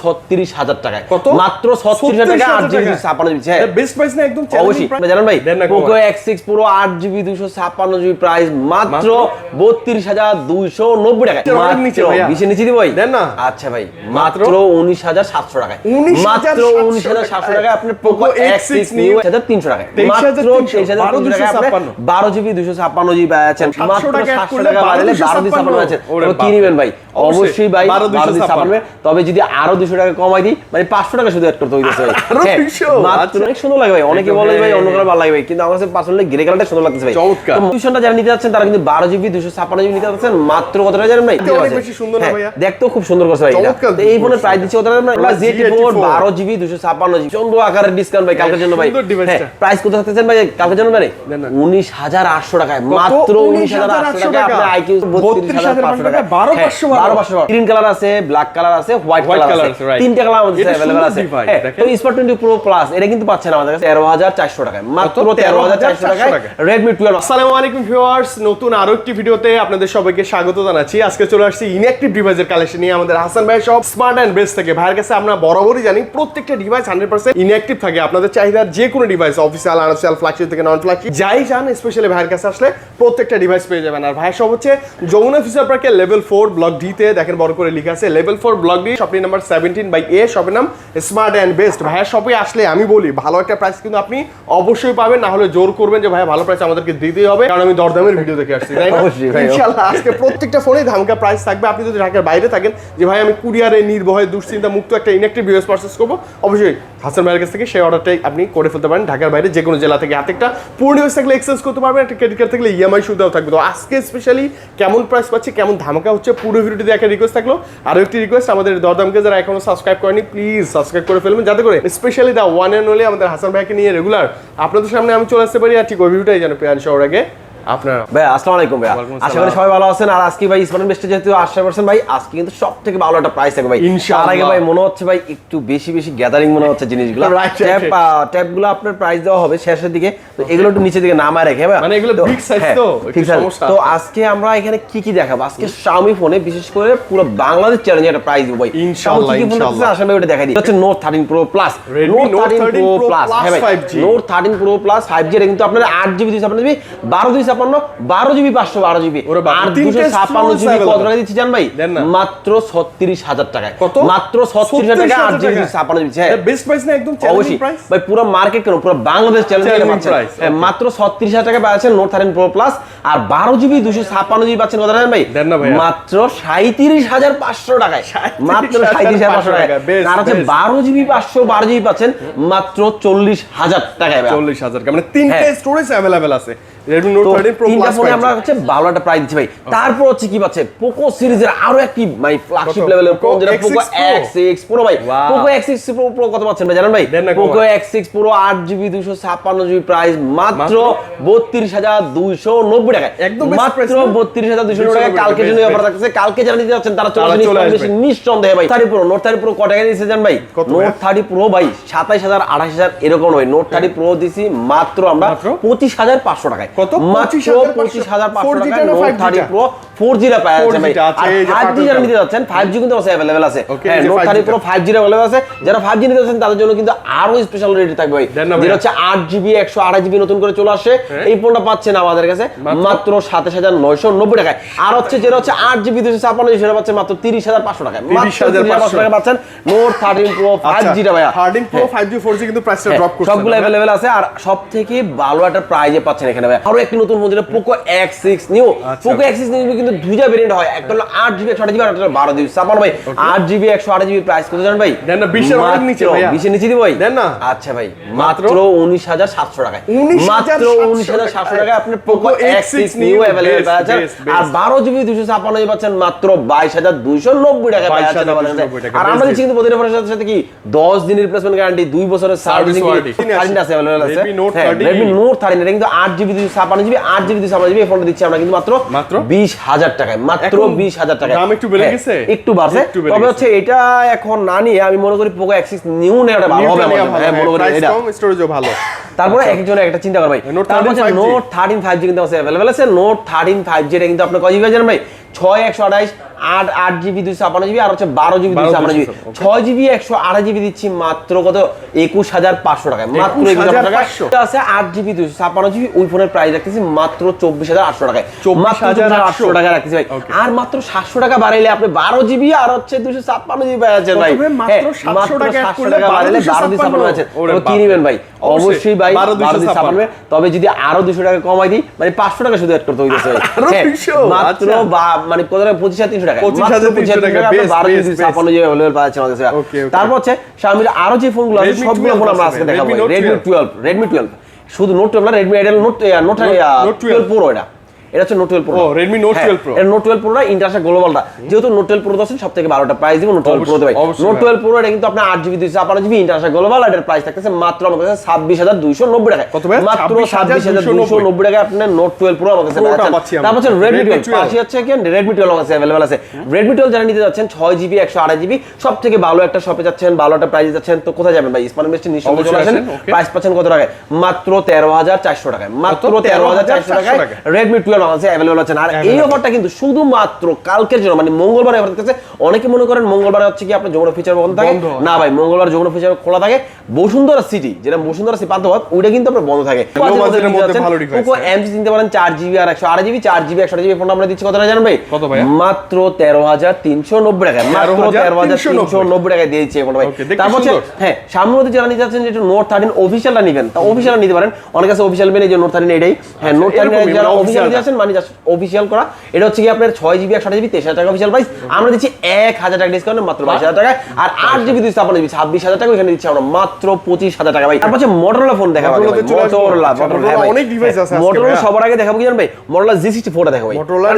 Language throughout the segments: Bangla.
ছত্রিশ হাজার টাকায়? মাত্র ছত্রিশ হাজার টাকা আট জিবি ছাপ্পান্ন জিবি বেস্ট প্রাইস না একদম অবশ্যই। জানেন ভাই পোকো এক্স সিক্স পুরো আট জিবি দুশো ছাপ্পান্ন জিবি প্রাইস মাত্র? বত্রিশ হাজার দুইশো নব্বই টাকা নিচে দিব ভাই? দেন না। আচ্ছা ভাই মাত্র? উনিশ হাজার সাতশো টাকায়। মাত্র উনিশ হাজার সাতশো টাকায় আপনি পোকো এক্স সিক্স নিউ। হাজার তিনশো টাকায়। মাত্র তেইশ হাজার তিনশো টাকায় আপনি 12,256 বারো জিবি দুশো ছাপ্পান্ন জিবি পাচ্ছেন মাত্র সাতশো টাকা বাড়ালে বারো দুই ছাপ্পান্ন 12,256 পাচ্ছেন ওরে কি বাপরে। ভাই? অবশ্যই। ভাই 12,256 বারো দুই ছাপ্পান্ন তবে যদি আরও দুশো টাকা কমাই দিই মানে পাঁচশো টাকা শুধু অ্যাড করতে হইতেছে। হ্যাঁ, 200? মাত্র আচ্ছা। অনেক সুন্দর লাগে ভাই অনেকে বলে ভাই হ্যাঁ, অন্য কালার ভালো লাগে ভাই কিন্তু আমার কাছে পার্সোনালি গ্রে কালারটা সুন্দর লাগতেছে ভাই। চমৎকার। টিউশনটা যারা নিতে যাচ্ছেন তারা কিন্তু বারো জিবি দুশো ছাপ্পান্ন জিবি নিতে যাচ্ছেন মাত্র কত টাকা জানেন ভাই? হ্যাঁ? দেখতেও খুব সুন্দর করছে ভাই এই ফোনের প্রাইস দিচ্ছে কত টাকা জেটি ফোর বারো জিবি দুশো ছাপ্পান্ন জিবি সুন্দর আকারের ডিসকাউন্ট ভাই কালকের জন্য ভাই। প্রাইস কত থাকতেছেন ভাই কালকের জন্য ভাই উনিশ হাজার আটশো টাকায় মাত্র উনিশ হাজার আটশো টাকা। আপনার আইকিউ বত্রিশ হাজার পাঁচশো টাকা। 12,500 বারো পাঁচশো গ্রিন কালার আছে ব্ল্যাক কালার আছে হোয়াইট কালার আছে. তিনটা কালার আমাদের আছে। হ্যাঁ। তো স্মার্ট টোয়েন্টি প্রো প্লাস এটা কিন্তু পাচ্ছেন আমাদের কাছে তেরো হাজার চারশো টাকায়। মাত্র তেরো হাজার চারশো 13,400 টাকায় টাকা। রেডমি টুয়েলভ আসসালামু আলাইকুম ভিউয়ার্স নতুন আরও একটি ভিডিওতে আপনাদের সবাইকে স্বাগত জানাচ্ছি। আজকে চলে আসছি ইনঅ্যাক্টিভ ডিভাইসের কালেকশন নিয়ে আমাদের হাসান ভাই সব স্মার্ট অ্যান্ড বেস্ট থেকে। ভাইয়ের কাছে আমরা বরাবরই জানি প্রত্যেকটা ডিভাইস হান্ড্রেড পার্সেন্ট ইনঅ্যাক্টিভ থাকে। আপনাদের চাহিদার যে কোনো ডিভাইস অফিসিয়াল আনঅফিসিয়াল ফ্ল্যাগশিপ থেকে নন ফ্ল্যাগশিপ যাই চান স্পেশালি ভাইয়ের কাছে আসলে প্রত্যেকটা ডিভাইস পেয়ে যাবেন। আর ভাইয়ের সব হচ্ছে যমুনা ফিচার পার্কের লেভেল ফোর ব্লক ডিতে দেখেন বড় করে লেখা আছে level four block D shopping number seventeen by A শপের নাম স্মার্ট অ্যান্ড বেস্ট ভাইয়ের শপে আসলে আমি বলি ভালো একটা প্রাইস কিন্তু আপনি অবশ্যই পাবেন না হলে জোর করবেন যে ভাই ভালো প্রাইস আমাদেরকে দিতেই হবে। কারণ আমি দরদামের ভিডিও দেখে আসছি তাই অবশ্যই আজকে প্রত্যেকটা ফোনে ধামকা প্রাইস থাকবে। আপনি যদি ঢাকার বাইরে থাকেন যে ভাই আমি কুরিয়ারে নির্ভয়ে দুশ্চিন্তা মুক্ত একটা ইনেকটিভ ডিভাইস পারচেস করব অবশ্যই হাসান ভাইয়ের কাছ থেকে সেই অর্ডারটাই আপনি করে ফেলতে পারেন। ঢাকার বাইরে যে কোনো জেলা থেকে হাতে একটা পুরো ডিভাইস থাকলে এক্সচেঞ্জ করতে পারবেন একটা ক্রেডিট কার্ড থাকলে ইএমআই সুবিধাও থাকবে। তো আজকে স্পেশালি কেমন প্রাইস পাচ্ছি কেমন ধামাকা হচ্ছে পুরো ভিডিওটিতে একটা রিকোয়েস্ট থাকল। আরও একটি রিকোয়েস্ট আমাদের দরদামকে যারা এখনও সাবস্ক্রাইব করেনি প্লিজ সাবস্ক্রাইব করে ফেলবেন। যাতে করে specially the one and only আমাদের হাসান ভাইকে নিয়ে রেগুলার আপনাদের সামনে আমি চলে আসতে পারি আর ঠিক ওই ভিডিওটাই যেন পেয়ান শহর আগে আপনারা ভাই আসসালামু আলাইকুম ভাই আশা করি সবাই ভালো আছেন। আর আজকে ভাই স্মার্ট বেস্টে যেহেতু আশা পার্সেন্ট ভাই আজকে কিন্তু সব থেকে ভালো একটা প্রাইস থাকবে ভাই। তার আগে ভাই মনে হচ্ছে ভাই একটু বেশি বেশি গ্যাদারিং মনে হচ্ছে জিনিসগুলো। Right, right, tab right. ট্যাবগুলো আপনার প্রাইস দেওয়া হবে শেষের দিকে। তো এগুলো একটু নিচের দিকে নামায় রেখে ভাই মানে এগুলো তো- big হ্যাঁ, তো, ঠিক আছে তো আজকে আমরা এখানে কি কি দেখাবো? আজকে Xiaomi ফোনে বিশেষ করে পুরো বাংলাদেশ চ্যালেঞ্জ একটা প্রাইস দিব ভাই। ইনশাআল্লাহ, ইনশাআল্লাহ। আসলে ওটা দেখাই দিই। হচ্ছে Note thirteen Pro Plus Note Note thirteen 13 Pro Pro Plus Plus হ্যাঁ ভাই 5G Note thirteen Pro Plus five G কিন্তু আপনার আট জিবি বারো দুই ছাপ্পান্ন বারো জিবি পাঁচশো বারো জিবি। আর দুশো ছাপ্পান্ন জিবি কত টাকা দিচ্ছি জান ভাই। মাত্র ছত্রিশ হাজার টাকায়। কত? মাত্র ছত্রিশ হাজার টাকা আট জিবি ছাপ্পান্ন জিবি হ্যাঁ। বেস্ট প্রাইস না একদম অবশ্যই। ভাই পুরো মার্কেট কেন? পুরো বাংলাদেশ চ্যালেঞ্জ. মাত্র ছত্রিশ হাজার টাকা পাচ্ছেন নোট থার্টিন প্রো প্লাস আর বারো জিবি দুশো ছাপ্পান্ন জিবি পাচ্ছেন কত টাকা ভাই। মাত্র সাঁত্রিশ হাজার পাঁচশো টাকায়। মাত্র সাঁত্রিশ হাজার পাঁচশো টাকায়। টাকা, আর হচ্ছে বারো জিবি পাঁচশো বারো জিবি পাচ্ছেন মাত্র চল্লিশ হাজার টাকায় চল্লিশ হাজার মানে তিনটে হ্যাঁ। স্টোরেজ অ্যাভেলেবেল আছে। ফোনে আমরা হচ্ছে ভালো একটা প্রাইস দিচ্ছি ভাই। তারপর হচ্ছে কি পাচ্ছে? পোকো সিরিজের আরও একটি মানে ফ্ল্যাগশিপ লেভেলের ফোন যেটা X6 পোকো X6 Pro ভাই. পোকো X6 Pro Pro কত পাচ্ছেন ভাই জানেন ভাই? Poco X6 Pro 8GB 256GB price মাত্র মাত্র? 32290 টাকায়। একদম মাত্র 32290 টাকায় 290 কালকে জন্য। অফার থাকছে কালকে যারা নিতে যাচ্ছেন তারা চলে আসবেন। নিঃসন্দেহে ভাই। 30 Pro নোট 30 Pro কত টাকা দিয়েছে জান ভাই? ভাইয়া? 30 Pro ভাই 27000 28000 এরকম নয় নোট 30 Pro দিছি মাত্র আমরা মাত্র? 25500 টাকায়। কত? আর হচ্ছে যেটা হচ্ছে আট পাঁচশো টাকা পাচ্ছেন আছে। আর সব থেকে ভালো একটা প্রাইজে পাচ্ছেন এখানে আরও একটি নতুন ফোন যেটা Poco X six new. Poco X six new কিন্তু দুইটা ভেরিয়েন্ট হয়। একটা হলো আট জিবি একশো জিবি আর বারো জিবি সাপান ভাই আট জিবি একশো আট জিবি প্রাইস কত জানেন ভাই? দেন না, 20 এর অনেক নিচে। 20 নিচে দিব ভাই? দেন না। আচ্ছা ভাই মাত্র উনিশ হাজার সাতশো টাকায়। মাত্র উনিশ হাজার সাতশো টাকায় আপনি Poco X six new available পাচ্ছেন। আর বারো জিবি দুশো ছাপান্ন জিবি পাচ্ছেন মাত্র বাইশ হাজার দুইশো নব্বই টাকায় পাচ্ছেন 22,290 আমাদের টাকা, আর আমরা দিচ্ছি কিন্তু প্রতিটা ফোনের সাথে সাথে কি? দশ দিনের রিপ্লেসমেন্ট গ্যারান্টি দুই বছরের সার্ভিস। আছে available আছে। Redmi Note হ্যাঁ 13 Redmi Note 13 কিন্তু 8GB 256GB 8GB 256GB এই ফোনটা দিচ্ছি আমরা কিন্তু মাত্র মাত্র? 20000 টাকায় মাত্র এখন 20000 টাকায়। দাম একটু বেড়ে হ্যাঁ, গেছে? একটু বাড়ছে। তবে হচ্ছে এটা এখন না নিয়ে আমি মনে করি পোকো X6 নিউ নেওয়াটা ভালো হবে আমার হ্যাঁ মনে করি এটা। স্টোরেজও ভালো। তারপরে একজনের একটা চিন্তা কর ভাই। তারপর নোট থার্টিন ফাইভ জি কিন্তু আছে অ্যাভেলেবেল আছে। নোট থার্টিন ফাইভ জি এটা কিন্তু আপনার কয় জিবি জানেন ভাই? ছয় একশো আঠাইশ আট আট জিবি দুইশো জিবি আর হচ্ছে বারো জিবি দুইশো জিবি ছয় জিবি একশো আড়াই জিবি দিচ্ছি মাত্র কত? একুশ হাজার পাঁচশো টাকায়। মাত্র একুশ হাজার টাকা 21,500 এটা আছে আট জিবি দুইশো জিবি। ওই ফোনের প্রাইস রাখতেছি মাত্র চব্বিশ হাজার আটশো টাকায়। মাত্র আটশো? টাকা রাখতেছি ভাই। আর মাত্র সাতশো টাকা বাড়াইলে আপনি বারো জিবি আর হচ্ছে ছাপ্পান্ন জিবি পাচ্ছেন ভাই। মাত্র হ্যাঁ, 700 মাত্র টাকা add 700 করলে টাকা বাড়াইলে বারো দুশো ছাপ্পান্ন 12,256 আছেন তবে কি বাপ। ভাই। অবশ্যই ভাই বারো দুশো 12,256 ছাপ্পান্ন। তবে যদি আরও দুশো টাকা কমাই দিই মানে পাঁচশো টাকা শুধু অ্যাড করতে হইতেছে হ্যাঁ, 200? মাত্র আচ্ছা। মানে কত টাকা? পঁচিশ হাজার তিনশো টাকা। 25,300 টাকা, best, বারো best, জিবি জিবি অ্যাভেলেবল পাওয়া যাচ্ছে আমাদের. তারপর হচ্ছে Xiaomi আরও যে ফোনগুলো আছে সবগুলো ফোন আমরা আজকে দেখাবো। রেডমি টুয়েলভ রেডমি টুয়েলভ শুধু নোট টুয়েলভ না রেডমি আইডেল নোট নোট টুয়েলভ প্রো এটা। এটা হচ্ছে Note twelve Pro Redmi Note 12 Pro। Note twelve প্রোটা international গ্লোবালটা যেহেতু নোট টুয়েলভ প্রো আছে সব থেকে ভালোটা প্রাইস দিব নোট টুয়েলভ প্রো অবশ্যই নোট টুয়েলভ প্রো এটা কিন্তু আপনার আট জিবি দুইশো জিবি ইন্টারন্যাশনাল গ্লোবাল এটার প্রাইস থাকতেছে মাত্র আমাদের কাছে ছাব্বিশ হাজার দুইশো নব্বই টাকা মাত্র ছাব্বিশ হাজার দুইশো নব্বই টাকা আপনার নোট টুয়েলভ প্রো কাছে আমরা। তারপর হচ্ছে রেডমি টুয়েলভ পাশে হচ্ছে কি? রেডমি টুয়েলভ আছে অ্যাভেলেবল আছে। রেডমি টুয়েলভ যারা নিতে যাচ্ছেন ছয় জিবি একশো আড়াই জিবি সব থেকে ভালো একটা শপে যাচ্ছেন ভালো একটা প্রাইস যাচ্ছেন তো কোথায় যাবেন ভাই? ইসমান নিশ্চয় চলে আসেন। প্রাইস পাচ্ছেন কত টাকায়? মাত্র তেরো হাজার চারশো টাকায়। মাত্র তেরো হাজার চারশো 13,400 টাকায় টাকায়। রেডমি টুয়েলভ অ্যাভেলেবল আর এই অফারটা কিন্তু শুধুমাত্র কালকের জন্য মানে মঙ্গলবার অফার কাছে অনেকে মনে করেন মঙ্গলবার হচ্ছে কি আপনার ফিচার বন্ধ থাকে? না ভাই মঙ্গলবার ফিচার খোলা থাকে। বসুন্ধরা সিটি যেটা বসুন্ধরা সিটি পান্তবাদ ওইটা কিন্তু আপনার বন্ধ থাকে। কিনতে পারেন চার জিবি আর একশো আড়াই জিবি চার জিবি একশো জিবি ফোন আমরা দিচ্ছি। কত জানেন ভাই? মাত্র তেরো হাজার তিনশো নব্বই টাকা মাত্র তেরো হাজার তিনশো নব্বই টাকায় দিয়েছি এখন ভাই। তারপর হ্যাঁ সামনে মধ্যে যারা নিতে চাচ্ছেন যেটা নোট থার্টিন অফিসিয়ালটা নিবেন। তা অফিসিয়াল নিতে পারেন। অনেক কাছে অফিসিয়াল মেনে যে নোট থার্টিন এটাই। হ্যাঁ নোট থার্টিন যারা মানে অফিসিয়াল আছেন মানে অফিসিয়াল করা। এটা হচ্ছে কি আপনার ছয় জিবি একশো জিবি তেইশ হাজার টাকা অফিসিয়াল প্রাইস আমরা দিচ্ছি এক হাজার টাকা ডিসকাউন্ট মাত্র বাইশ হাজার টাকা আর আট জিবি দুইশো আপনার জিবি ছাব্বিশ হাজার টাকা ওইখানে দিচ্ছি আমরা মাত্র পঁচিশ হাজার টাকা। ভাই তারপর হচ্ছে মোটরোলা ফোন দেখাবো আসব। মোটরোলা আচ্ছা, অনেক device আছে আজকে সবার আগে দেখাবো কি জানেন ভাই? মোটরোলা জি সিক্সটি ফোরটা দেখাবো মোটরোলা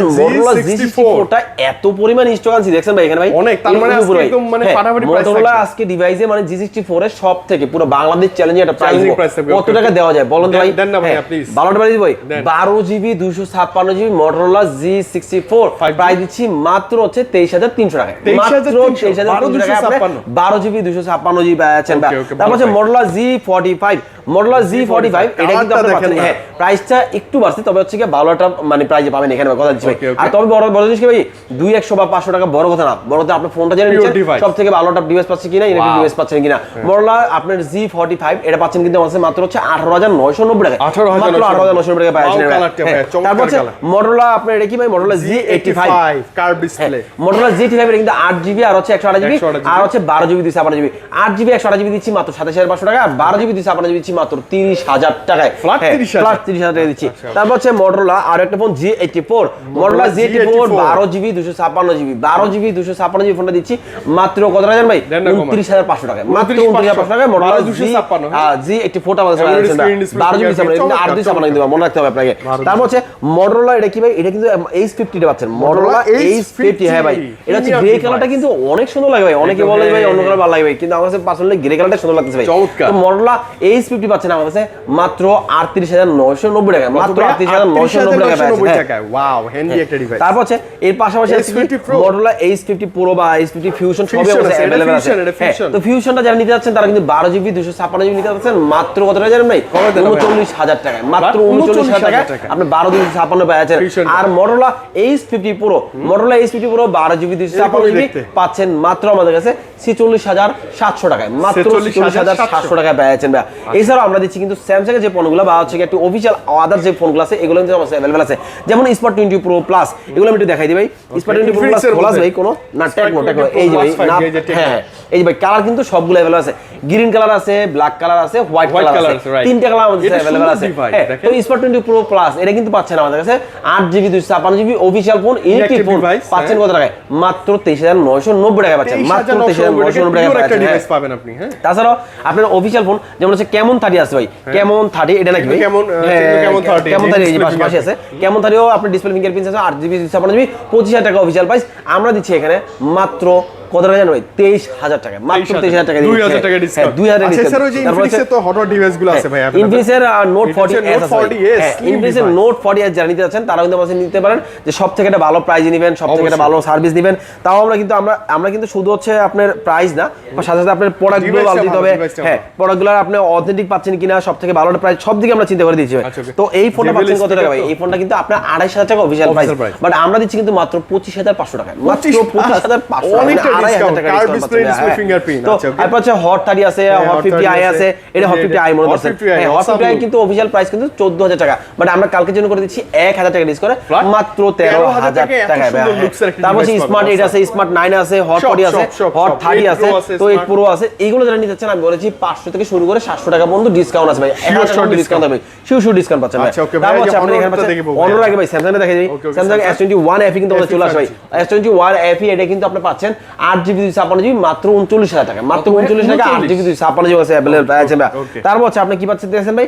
জি সিক্সটি ফোরটা এত পরিমাণ স্টক আনছি দেখছেন ভাই এখানে ভাই? অনেক, তার মানে আজকে একদম মানে হ্যাঁ, ফাটাফাটি price Motorola আজকে ডিভাইসে মানে জি সিক্সটি ফোর এর সব থেকে পুরো বাংলাদেশ চ্যালেঞ্জে একটা প্রাইস কত টাকা দেওয়া যায় বলুন ভাই? দেন না হ্যাঁ, please। বারোটা বাড়ি ভাই। বারো জিবি দুইশো ছাপ্পান্ন GB Motorola G sixty four 5G price দিচ্ছি মাত্র হচ্ছে তেইশ হাজার তিনশো টাকা মাত্র তেইশ হাজার বারো তিনশো টাকা আপনি 256 বারো জিবি দুইশো ছাপ্পান্ন জিবি পাচ্ছেন তারপর হচ্ছে Motorola G forty five Motorola G forty five এটা কিন্তু আপনি পাচ্ছেন। হ্যাঁ প্রাইসটা একটু বাড়ছে তবে হচ্ছে কি ভালো একটা মানে প্রাইজে পাবেন এখানে কথা দিচ্ছি. আর তবে বড় বড় জিনিস কি ভাই? দুই একশো বা পাঁচশো টাকা বড় কথা না। বড় কথা আপনার ফোনটা জেনে নিচ্ছেন সব থেকে ভালো একটা ডিভাইস পাচ্ছেন কিনা ইলেকট্রিক ডিভাইস পাচ্ছেন কিনা। মোটরোলা আপনার জি ফর্টি ফাইভ এটা পাচ্ছেন কিন্তু মাত্র হচ্ছে আঠারো হাজার নয়শো নব্বই টাকা 18,990 আঠারো হাজার নয়শো নব্বই টাকা পাচ্ছেন চমৎকার তারপর হচ্ছে colour। আপনার এটা কি ভাই? Motorola G eighty five curve display Motorola G টি ফাইভের কিন্তু আট জিবি আর হচ্ছে একশো আট জিবি আর হচ্ছে বারো জিবি দুইশো আপান্ন জিবি আট জিবি একশো আট জিবি দিচ্ছি মাত্র সাতাশ হাজার পাঁচশো টাকা আর বারো জিবি দুইশো আপান্ন জিবি দিচ্ছি মাত্র তিরিশ হাজার টাকায়। ফ্ল্যাট তিরিশ হাজার। টাকা দিচ্ছি। আচ্ছা। তারপর হচ্ছে মোটরোলা আর একটা phone G eighty four Motorola G eighty four বারো জিবি দুশো ছাপ্পান্ন জিবি বারো জিবি দুশো ছাপ্পান্ন জিবি ফোনটা দিচ্ছি মাত্র কত টাকা ভাই? দেন না কমায়। উনত্রিশ হাজার পাঁচশো টাকা মাত্র উনত্রিশ হাজার পাঁচশো। টাকা মোটরোলা 12,256 জি জি এইটি ফোরটা আমাদের Amoled সাথে screen display বারো জিবি ছাপ্পান্ন আট চমৎকার, ছাপ্পান্ন কিন্তু মনে রাখতে হবে আপনাকে। তারপর হচ্ছে মোটরোলা এটা কি ভাই? এটা কিন্তু এইচ ফিফটিটা পাচ্ছেন। মোটরোলা এইচ ফিফটি হ্যাঁ ভাই। এটা হচ্ছে গ্রে কালারটা কিন্তু অনেক সুন্দর লাগে ভাই। অনেকে বলে ভাই অন্য। কালার ভালো লাগে ভাই। কিন্তু আমার কাছে পার্সোনালি গ্রে কালারটা সুন্দর লাগতেছে ভাই। তো মোটরোলা এইচ ফিফটি পাচ্ছেন আমার কাছে মাত্র আটত্রিশ হাজার নয়শো নব্বই টাকা মাত্র আটত্রিশ হাজার নয়শো নব্বই টাকা। ওয়াও হ্যান্ডি একটা ডিভাইস তারপর হচ্ছে এর পাশাপাশি আছে H50 Pro। Motorola H fifty Pro বা এইচ ফিফটি ফিউশন সবই আছে, অ্যাভেলেবল আছে। হ্যাঁ। তো ফিউশনটা যারা নিতে যাচ্ছেন তারা কিন্তু বারো জিবি দুশো ছাপ্পান্ন জিবি নিতে যাচ্ছেন। মাত্র কত টাকা জানেন ভাই? উনচল্লিশ হাজার টাকায়। মাত্র উনচল্লিশ হাজার 39,000 টাকা টাকা। আপনি বারো দুশো ছাপ্পান্ন পাই যাচ্ছেন আর মরলা এইচ ফিফটি পুরো মরলা এইচ ফিফটি পুরো বারো জিবি দুশো ছাপ্পান্ন জিবি পাচ্ছেন মাত্র আমাদের কাছে। ছেচল্লিশ হাজার সাতশো টাকায় মাত্র 46,700 ছেচল্লিশ হাজার সাতশো টাকায় পেয়ে যাচ্ছেন ভাই এছাড়াও আমরা দিচ্ছি কিন্তু স্যামসাং এর যে ফোনগুলো বা হচ্ছে একটু অফিসিয়াল আদার যে ফোনগুলো আছে এগুলো কিন্তু আমাদের অ্যাভেলেবল আছে। যেমন স্মার্ট টোয়েন্টি প্রো প্লাস এগুলো আমি একটু দেখাই দিই ভাই। স্মার্ট টোয়েন্টি প্রো প্লাস ভাই কোনো না টেকনো Smart টেকনো 20 এই যে ভাই না এই যে Tecno। হ্যাঁ এই যে ভাই কালার কিন্তু সবগুলো অ্যাভেলেবল আছে। গ্রিন কালার আছে ব্ল্যাক কালার আছে হোয়াইট কালার আছে। তিনটা কালার আমাদের অ্যাভেলেবল আছে। হ্যাঁ তো স্মার্ট টোয়েন্টি প্রো প্লাস এটা কিন্তু পাচ্ছেন আমাদের কাছে আট জিবি দুইশো ছাপ্পান্ন GB official phone Inactive phone পাচ্ছেন হ্যাঁ। কত টাকায়? মাত্র তেইশ হাজার নয়শো নব্বই টাকা পাচ্ছেন মাত্র তেইশ হাজার হ্যাঁ। ডিভাইস পাবেন আপনি হ্যাঁ। তাছাড়াও আপনার অফিসিয়াল ফোন যেমন হচ্ছে কেমন থার্টি আছে ভাই। কেমন থার্টি এটা নাকি ভাই? কেমন, আহ, হ্যাঁ, কেমন 30, কেমন থার্টি এই যে display পাশাপাশি আছে। কেমন থার্টিও আপনার ডিসপ্লে ফিঙ্গারপ্রিন্ট আছে। আট জিবি ছাপ্পান্ন জিবি পঁচিশ হাজার টাকা অফিসিয়াল প্রাইস আমরা দিচ্ছি এখানে মাত্র কত টাকা জানো ভাই? তেইশ হাজার টাকা মাত্র তেইশ হাজার টাকা দুই হাজার টাকা ডিসকাউন্ট দুই হাজার আচ্ছা তো হট ডিভাইসগুলো আছে ভাই ইনফিনিক্সের Note forty Infinix Note 40S, slim ইনফিনিক্সের নোট ফর্টি এস যারা নিতে যাচ্ছেন তারা কিন্তু আমাদের নিতে পারেন যে সব থেকে একটা ভালো প্রাইজ নেবেন সব থেকে একটা ভালো সার্ভিস নেবেন। তাও আমরা কিন্তু আমরা আমরা কিন্তু শুধু হচ্ছে আপনার প্রাইস না সাথে সাথে আপনার প্রোডাক্টগুলো ভালো দিতে হবে হ্যাঁ প্রোডাক্টগুলো আপনি অথেন্টিক পাচ্ছেন কিনা সব থেকে ভালো প্রাইস সব দিকে আমরা চিন্তা করে দিয়েছি। আচ্ছা। তো এই ফোনটা পাচ্ছেন কত টাকা ভাই? এই ফোনটা কিন্তু আপনার আড়াইশ হাজার টাকা অফিসিয়াল প্রাইস বাট আমরা দিচ্ছি কিন্তু মাত্র পঁচিশ হাজার পাঁচশো টাকা। মাত্র পঁচিশ হাজার পাঁচশো অনেকটা আড়াই হাজার discount, টাকা curved discount display, পাচ্ছেন, display fingerprint, তো আচ্ছা, okay। তারপর হচ্ছে হট থার্টি আছে হট ফিফটি আই আছে। আছে। এটা হট ফিফটি আই মনে Hot করছেন 50i, হট ফিফটি আই কিন্তু অফিসিয়াল প্রাইস কিন্তু চোদ্দ হাজার টাকা। বাট আমরা কালকের জন্য করে দিচ্ছি এক হাজার টাকা ডিসকাউন্ট মাত্র তেরো হাজার টাকায় এত টাকা। সুন্দর looks এর একটা তারপর device স্মার্ট এইট আছে স্মার্ট নাইন আছে হট ফর্টি আছে সব, সব, হট থার্টি আছে। তো এইট প্রো আছে। এইগুলো যারা নিতে চাচ্ছেন আমি বলেছি পাঁচশো থেকে শুরু করে সাতশো টাকা পর্যন্ত ডিসকাউন্ট আছে ভাই। এক হাজার ডিসকাউন্ট হবে। শিউ শিউ ডিসকাউন্ট পাচ্ছেন ভাই। okay, ভাই, তারপর হচ্ছে আপনি এখানে পাচ্ছেন দেখে বলব, অনর ভাই। আগে ভাই স্যামসাং দেখে দিই। Okay, okay, Samsung S twenty one FE কিন্তু আমাদের চলে আসে ভাই। এস টোয়েন্টি ওয়ান এফি এটা কিন্তু আপনি পাচ্ছেন আট জিবি দুই জিবি মাত্র উনচল্লিশ হাজার টাকা। মাত্র উনচল্লিশ টাকা আট জিবি দুই জিবি আছে অ্যাভেলেবল আছে। ভাই তারপর হচ্ছে আপনি কি পাচ্ছেন দেখেছেন ভাই?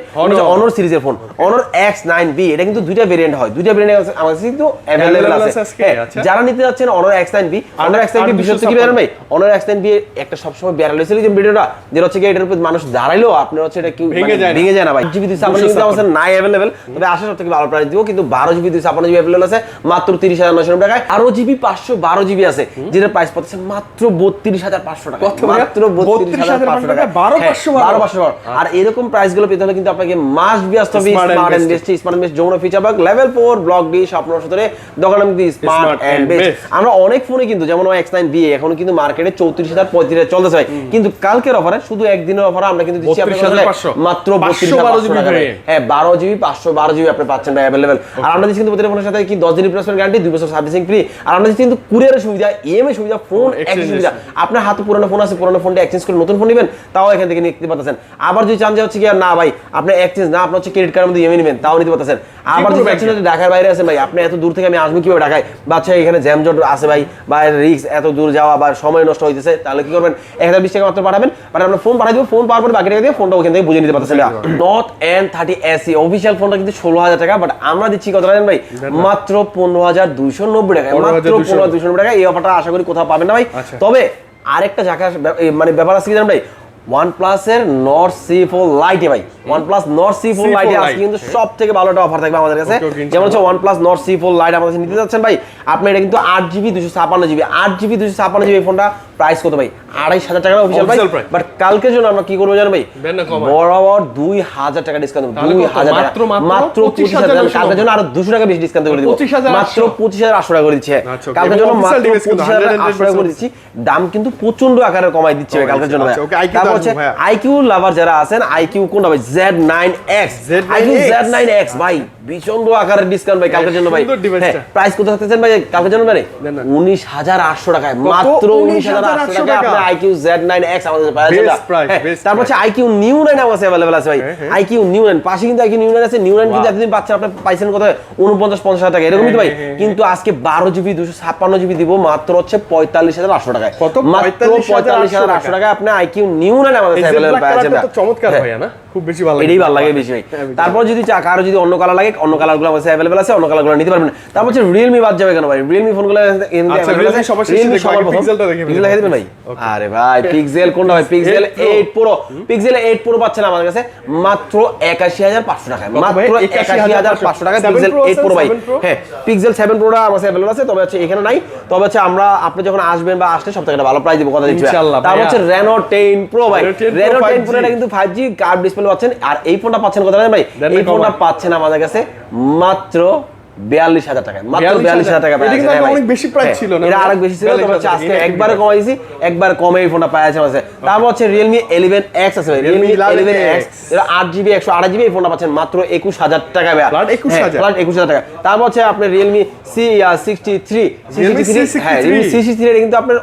অনর সিরিজের ফোন অনর এক্স নাইন বি এটা কিন্তু দুইটা ভেরিয়েন্ট হয়। দুইটা ভেরিয়েন্ট আমার কাছে কিন্তু অ্যাভেলেবল আছে। হ্যাঁ, আচ্ছা। যারা নিতে যাচ্ছেন Honor X nine B Honor X nine B বিশেষ কি জানেন ভাই? অনর এক্স নাইন বি একটা সবসময় বেড়াল হয়েছিল যে ভিডিওটা যেটা হচ্ছে কি এটার উপর মানুষ দাঁড়াইলেও আপনার হচ্ছে এটা কি ভেঙে যায় না। ভেঙে যায় না ভাই। জিবি দুই ছাপ্পান্ন দুশো জিবি আমাদের নাই অ্যাভেলেবল তবে আসে সব থেকে ভালো প্রাইস দিব কিন্তু বারো জিবি দুই ছাপ্পান্ন জিবি অ্যাভেলেবল আছে মাত্র তিরিশ হাজার নয়শো টাকায়। আরও জিবি পাঁচশো বারো জিবি আছে যেটা প্রাইস পড়ছে মাত্র বত্রিশ হাজার পাঁচশো টাকা। মাত্র বত্রিশ হাজার পাঁচশো টাকা। 12 পাঁচশো বারো? বারো। পাঁচশো আর এরকম প্রাইসগুলো পেতে হলে কিন্তু আপনাকে মাস ব্যস্ত হবে smart best smart best bug level four block D Shwapno সতরে দোকান আমি স্মার্ট বেস্ট আমরা অনেক ফোনে কিন্তু যেমন এক্স নাইন বি এখন কিন্তু মার্কেটে চৌত্রিশ হাজার পঁয়ত্রিশ হাজার চলতেছে ভাই। কিন্তু কালকের অফারে শুধু একদিনের অফারে আমরা কিন্তু দিচ্ছি মাত্র বত্রিশ 512 হাজার জিবি হ্যাঁ বারো জিবি পাঁচশো বারো জিবি আপনি পাচ্ছেন ভাই অ্যাভেলেবেল আর আমরা দিচ্ছি কিন্তু প্রতিটা ফোনের সাথে কি দশ দিন রিপ্লেসমেন্ট গ্যারান্টি দুই বছর সার্ভিসিং ফ্রি আর আমরা দিচ্ছি কিন্তু কুরিয়ারের সুবিধা ইএমআই সুবিধা ফোন আপনার হাতে পুরনো ফোন আছে পুরনো ফোনটা এক্সচেঞ্জ করে নতুন ফোন নেবেন তাও এখান থেকে নিতে পারতেছেন। আবার যদি চান যে হচ্ছে কি আর না ভাই আপনি এক্সচেঞ্জ না আপনার হচ্ছে ক্রেডিট কার্ডের মধ্যে ইএমআই নেবেন তাও নিতে পারতেছেন। আবার যদি। চাচ্ছেন যে ঢাকার বাইরে আছেন ভাই আপনি এত দূর থেকে আমি আসব কীভাবে ঢাকায়? বাচ্চা এখানে জ্যামজট আছে ভাই বা রিক্স এত দূর যাওয়া বা সময় নষ্ট হইতেছে তাহলে কি করবেন? এক হাজার বিশ টাকা মাত্র পাঠাবেন বাট আপনার ফোন পাঠাই দিব ফোন পাওয়ার পরে বাকি টাকা দিয়ে ফোনটা ওখান থেকে বুঝে নিতে পারতেছেন। Note N thirty AC official ফোনটা কিন্তু ষোলো হাজার টাকা বাট আমরা দিচ্ছি কত টাকা জানেন ভাই? মাত্র পনেরো হাজার দুইশো নব্বই টাকা মাত্র 15,290 পনেরো দুইশো নব্বই টাকা এই অফারটা আশা করি কোথাও পাবেন না ভাই। তবে আরেকটা জায়গা মানে ব্যাপার আছে কি জানেন ভাই? ওয়ান প্লাসের নর্থ সি ফোর লাইটে ভাই। One plus Nord C four লাইটে আজকে কিন্তু সব থেকে ভালো একটা অফার থাকবে আমাদের কাছে। যেমন হচ্ছে one plus Nord C four lite আমাদের কাছে নিতে যাচ্ছেন ভাই আপনি এটা কিন্তু আট জিবি দুশো ছাপান্ন জিবি আট জিবি দুশো ছাপান্ন জিবি ফোনটা প্রাইস কত ভাই? আড়াইশ হাজার টাকা অফিসিয়াল price। বাট কালকের জন্য আমরা কি করব জানেন ভাই। বরাবর দুই হাজার টাকা ডিসকাউন্ট দুই হাজার টাকা। মাত্র, পঁচিশ হাজার কালকের জন্য আরও দুশো টাকা বেশি ডিসকাউন্ট করে দিব। মাত্র পঁচিশ হাজার আটশো টাকা করে দিচ্ছে। আচ্ছা, কালকের জন্য মাত্র পঁচিশ হাজার 100% আটশো টাকা করে দিচ্ছি। দাম কিন্তু প্রচণ্ড আকারে কমাই দিচ্ছে কালকের জন্য হচ্ছে আইকিউ লাভার যারা আছেন আইকিউ কোনটা ভাই Z nine X iQOO Z nine X ভাই প্রচণ্ড আকারের ডিসকাউন্ট ভাই কালকের জন্য ভাই। প্রাইস কত থাকতেছেন ভাই কালকের জন্য ভাই উনিশ হাজার আটশো টাকায় মাত্র উনিশ হাজার আটশো 19,800 টাকা আপনার আইকিউ জেড নাইন এক্স আমাদের হ্যাঁ, তারপর হচ্ছে আইকিউ নিউ নাইন আমার কাছে অ্যাভেলেবল আছে ভাই। হ্যাঁ, হ্যাঁ। আইকিউ নিউ নাইন পাশে কিন্তু আইকিউ নিউ নাইন আছে। নিউ নাইন কিন্তু এতদিন পাচ্ছেন আপনি পাইছেন কত? উনপঞ্চাশ পঞ্চাশ হাজার টাকা এরকমই তো ভাই। হ্যাঁ, হ্যাঁ, কিন্তু আজকে বারো জিবি দুশো ছাপ্পান্ন জিবি দিব মাত্র হচ্ছে পঁয়তাল্লিশ হাজার আটশো টাকায়। কত? মাত্র পঁয়তাল্লিশ হাজার আটশো টাকায় আপনি আইকিউ নিউ নাইন আমাদের এই কাছে যে অ্যাভেলেবল black পাওয়া যাবে চমৎকার হ্যাঁ। না? খুব বেশি ভালো এটাই ভালো লাগে বেশি ভাই তারপর যদি চা কারও যদি অন্য কালার লাগে অন্য কালার আমাদের অ্যাভেলেবল আছে অন্য কালার নিতে পারবেন। তারপর হচ্ছে রিয়েলমি বাদ যাবে কেন ভাই? রিয়েলমি ফোনগুলো আচ্ছা, সবার শেষে দেখব, আগে Pixelটা দেখে পিক্সেল দেখে ভাই আরে ভাই পিক্সেল কোনটা ভাই? পিক্সেল 8 প্রো পিক্সেল 8 প্রো পাচ্ছেন আমাদের কাছে। মাত্র 81500 টাকায়। মাত্র 81,500 81500 টাকায় পিক্সেল 8 প্রো ভাই। হ্যাঁ পিক্সেল 7 প্রোটা আমার কাছে অ্যাভেলেবল আছে তবে হচ্ছে এখানে নাই। তবে হচ্ছে আমরা আপনি যখন আসবেন বা আসলে সব থেকে ভালো প্রাইস দিব কথা দিচ্ছি তারপর হচ্ছে রেনো 10 প্রো ভাই Reno 10 Pro রেনো 10 5G কিন্তু 5G কার্ভ ডিসপ্লে পাচ্ছেন। আর এই ফোনটা পাচ্ছেন কত ভাই? এই ফোনটা পাচ্ছেন আমাদের কাছে। মাত্র বিয়াল্লিশ হাজার টাকা মাত্র 42,000 বিয়াল্লিশ হাজার টাকা যায়, অনেক বেশি price হ্যাঁ, ছিল না? এটা আরেক বেশি ছিল তবে হচ্ছে আজকে। একবার কমাইছি একবার কমে এই ফোনটা পাওয়া যাচ্ছে তারপর হচ্ছে রিয়েলমি ইলেভেন এক্স আছে রিয়েলমি ইলেভেন এক্স এটা আট জিবি একশো আট জিবি এই ফোনটা পাচ্ছেন মাত্র একুশ হাজার টাকা ভাইয়া। Flat 21,000 ফ্ল্যাট একুশ হাজার টাকা। তারপর হচ্ছে আপনার রিয়েলমি সি সিক্সটি থ্রি হ্যাঁ রিয়েলমি সি সিক্সটি এটা কিন্তু আপনার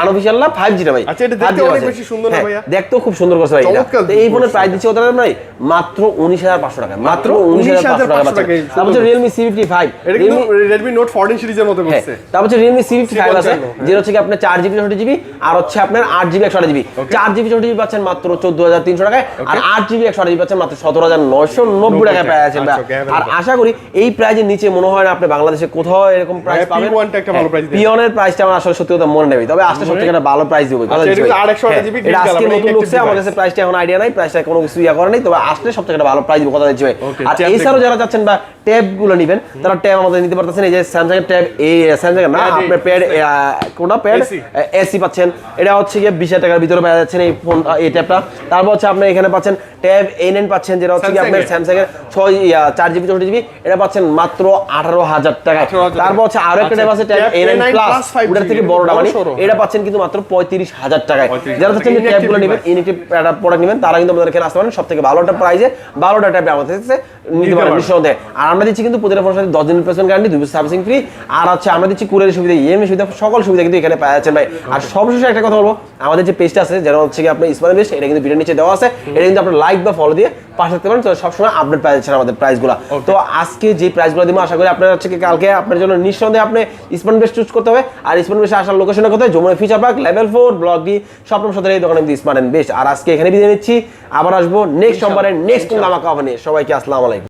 আনঅফিসিয়াল না ফাইভ জিটা ভাই। আচ্ছা, এটা দেখতে 5G অনেক আছে। বেশি সুন্দর না হ্যাঁ? দেখতেও খুব সুন্দর করছে ভাই এই ফোনের। প্রাইস দিচ্ছে টাকা ভাই? মাত্র উনিশ হাজার পাঁচশো টাকা মাত্র উনিশ হাজার পাঁচশো টাকা 19,500 পাচ্ছেন। টাকায় সুন্দর তারপর হচ্ছে রিয়েলমি সি ফিফটি এটা কিন্তু সিরিজের মতো হ্যাঁ তারপর হচ্ছে আছে হ্যাঁ। যেটা হচ্ছে কি আপনার আর হচ্ছে আপনার পাচ্ছেন মাত্র টাকায় আর পাচ্ছেন মাত্র টাকায় আর আশা করি এই প্রাইজের নিচে মনে হয় না আপনি বাংলাদেশে কোথাও এরকম প্রাইস হ্যাঁ, পাবেন। P1 একটা ভালো price দেয়। প্রাইসটা আমার আসলে সত্যি কথা মনে নেই তবে আসলে সব থেকে একটা ভালো প্রাইস দিব। আচ্ছা, এটা 800 আজকে নতুন মানে আমার কাছে প্রাইসটা এখন আইডিয়া নাই প্রাইসটা কোনো কিছু ইয়া করে নাই তবে আসলে সব থেকে ভালো প্রাইস দিব কথা দিচ্ছি আর এছাড়াও যারা যাচ্ছেন বা ট্যাবগুলো নেবেন তারা ট্যাব আমাদের নিতে পারতেছেন এই যে স্যামসাং এর ট্যাব এই স্যামসাং না আপনার প্যাড কোনটা প্যাড এসি পাচ্ছেন। এটা হচ্ছে গিয়ে বিশ টাকার ভিতরে পেয়ে যাচ্ছেন এই ফোন এই ট্যাবটা। তারপর হচ্ছে আপনি এখানে পাচ্ছেন ট্যাব এ নাইন পাচ্ছেন যেটা হচ্ছে আপনার স্যামসাং এর ছয় চার জিবি চৌষট্টি জিবি এটা পাচ্ছেন মাত্র আঠারো হাজার টাকায় তারপর হচ্ছে আরও একটা আচ্ছা, ট্যাব আছে tab Tab A nine plus ওটার থেকে বড়টা বড় মানে এটা পাচ্ছেন কিন্তু মাত্র পঁয়ত্রিশ হাজার টাকায়। যারা Inactive ট্যাবগুলো নেবেন একটা প্রোডাক্ট নেবেন তারা কিন্তু আমাদের এখানে আসতে পারেন। সব থেকে ভালোটা প্রাইজে ভালোটা ট্যাব আমাদের নিতে পারেন পারেন। নিঃসন্দেহে। আর আমরা দিচ্ছি কিন্তু প্রতিটা ফোনের সাথে দশ দিনের পেছন গ্যারান্টি দুই সার্ভিসিং ফ্রি আর হচ্ছে আমরা দিচ্ছি কুরিয়ার সুবিধা ইএমআই সুবিধা সকল সুবিধা কিন্তু এখানে পাওয়া যাচ্ছে ভাই। আর সবশেষে একটা কথা বলব আমাদের যে পেজটা আছে যেটা হচ্ছে কি আপনার ইসমাইল বেস্ট এটা কিন্তু ভিডিওর নিচে দেওয়া আছে। এটা কিন্তু আপনার লাইক বা ফলো দিয়ে পাশে থাকতে পারেন তো সবসময় আপডেট পাওয়া যাচ্ছে আমাদের প্রাইসগুলো তো আজকে যে প্রাইসগুলো দিব আশা করি আপনার হচ্ছে কি কালকে আপনার জন্য নিঃসন্দেহে আপনি ইসমান বেস্ট চুজ করতে হবে। আর ইসমান বেস্ট আসার লোকেশনে কোথায়? Jamuna future park level four block D Shwapno সাথে এই দোকানে কিন্তু ইসমান বেস্ট আর আজকে এখানে বিদায় নিচ্ছি আবার আসব নেক্সট সোমবারে নেক্সট দামাকা হবে সবাইকে আসসালামু আলাইকুম।